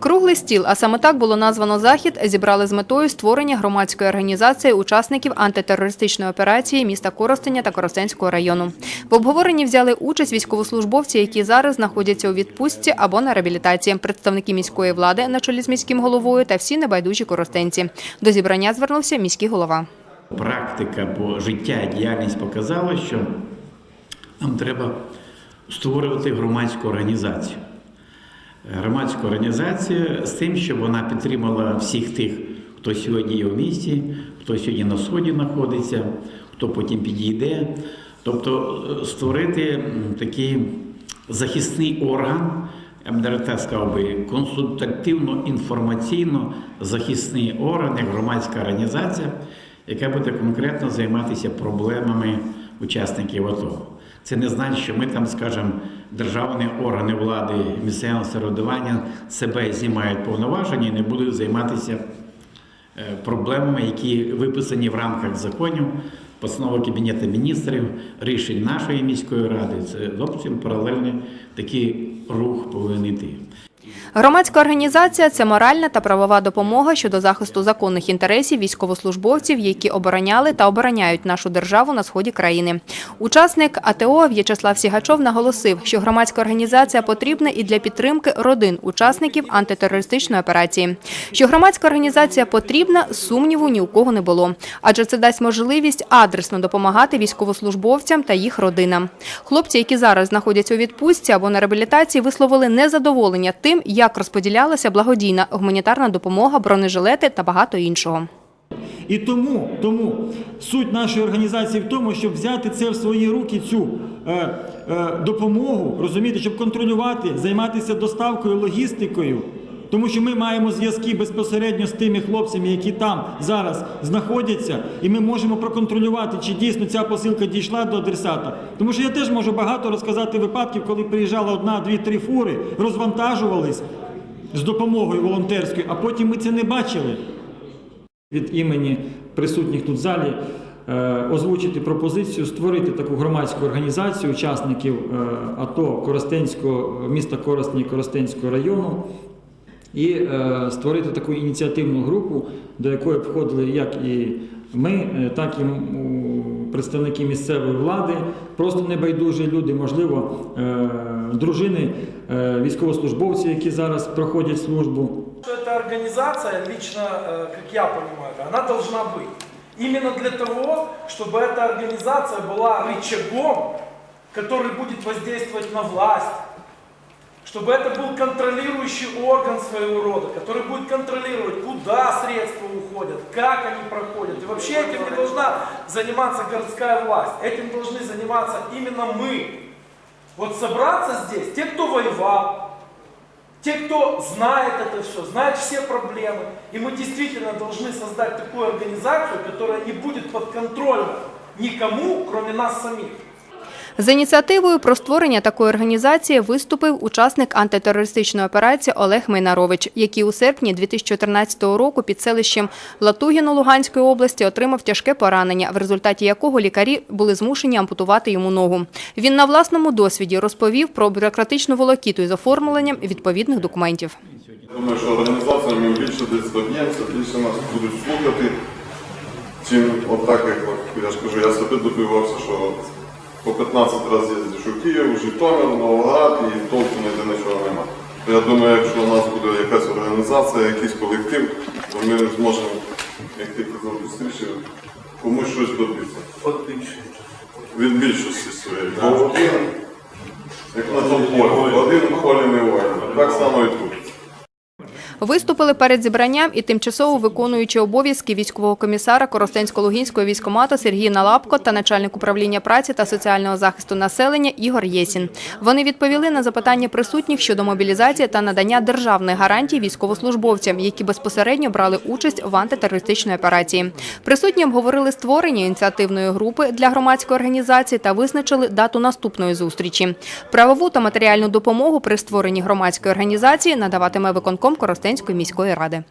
Круглий стіл, а саме так було названо захід, зібрали з метою створення громадської організації учасників антитерористичної операції міста Коростеня та Коростенського району. В обговоренні взяли участь військовослужбовці, які зараз знаходяться у відпустці або на реабілітації, представники міської влади на чолі з міським головою та всі небайдужі коростенці. До зібрання звернувся міський голова. Практика по життя діяльність показала, що нам треба створювати громадську організацію. Громадську організацію з тим, щоб вона підтримала всіх тих, хто сьогодні є в місті, хто сьогодні на сході знаходиться, хто потім підійде. Тобто е, створити такий захисний орган, я б так сказав би, консультативно-інформаційно захисний орган, як громадська організація, яка буде конкретно займатися проблемами учасників АТО. Це не значить, що ми там, скажімо, державні органи влади місцевого середування себе знімають повноваження і не будуть займатися е, проблемами, які виписані в рамках законів, постанови Кабінету міністрів, рішень нашої міської ради. Це зовсім паралельний такий рух повинен йти. Громадська організація це моральна та правова допомога щодо захисту законних інтересів військовослужбовців, які обороняли та обороняють нашу державу на сході країни. Учасник АТО В'ячеслав Сігачов наголосив, що громадська організація потрібна і для підтримки родин учасників антитерористичної операції. Що громадська організація потрібна, сумніву ні у кого не було, адже це дасть можливість адресно допомагати військовослужбовцям та їх родинам. Хлопці, які зараз знаходяться у відпустці або на реабілітації, висловили незадоволення тим, як розподілялася благодійна гуманітарна допомога, бронежилети та багато іншого. І тому, тому суть нашої організації в тому, щоб взяти це в свої руки, цю е, е, допомогу, розумієте, щоб контролювати, займатися доставкою, логістикою. Тому що ми маємо зв'язки безпосередньо з тими хлопцями, які там зараз знаходяться, і ми можемо проконтролювати, чи дійсно ця посилка дійшла до адресата. Тому що я теж можу багато розказати випадків, коли приїжджала одна, дві, три фури, розвантажувались з допомогою волонтерською, а потім ми це не бачили від імені присутніх тут в залі е, озвучити пропозицію створити таку громадську організацію учасників е, АТО Коростенського міста Коростені Коростенського району і е, створити таку ініціативну групу, до якої б входили як і ми, е, так і м, представники місцевої влади, просто небайдужі люди, можливо, е, дружини е, військовослужбовців, які зараз проходять службу. Что эта организация, лично, э, как я понимаю, это, она должна быть. Именно для того, чтобы эта организация была рычагом, который будет воздействовать на власть. Чтобы это был контролирующий орган своего рода, который будет контролировать, куда средства уходят, как они проходят. И вообще этим не должна заниматься городская власть. Этим должны заниматься именно мы. Вот собраться здесь, те, кто воевал, те, кто знает это все, знает все проблемы. И мы действительно должны создать такую организацию, которая не будет подконтрольна никому, кроме нас самих. З ініціативою про створення такої організації виступив учасник антитерористичної операції Олег Мейнарович, який у серпні 2014 року під селищем Латугіно Луганської області отримав тяжке поранення, в результаті якого лікарі були змушені ампутувати йому ногу. Він на власному досвіді розповів про бюрократичну волокіту із оформленням відповідних документів. Думаю, що організаціями більше десь доб'ємося, більше нас будуть слухати, чим отак, як я ж кажу, я себе добивався, що по 15 разів їздиш у Київ, Житомир, Новоград і толку ніде нічого нема. Я думаю, якщо у нас буде якась організація, якийсь колектив, то ми зможемо, як ти казав, швидше комусь щось добитися. Від більшості своєї. Бо один, як на тому полі, один полі не воїн. Так само і тут. Виступили перед зібранням і тимчасово виконуючи обов'язки військового комісара Коростенсько-Лугінського військкомату Сергій Налапко та начальник управління праці та соціального захисту населення Ігор Єсін. Вони відповіли на запитання присутніх щодо мобілізації та надання державних гарантій військовослужбовцям, які безпосередньо брали участь в антитерористичній операції. Присутні обговорили створення ініціативної групи для громадської організації та визначили дату наступної зустрічі. Правову та матеріальну допомогу при створенні громадської організації надаватиме виконком Коростенської міської ради.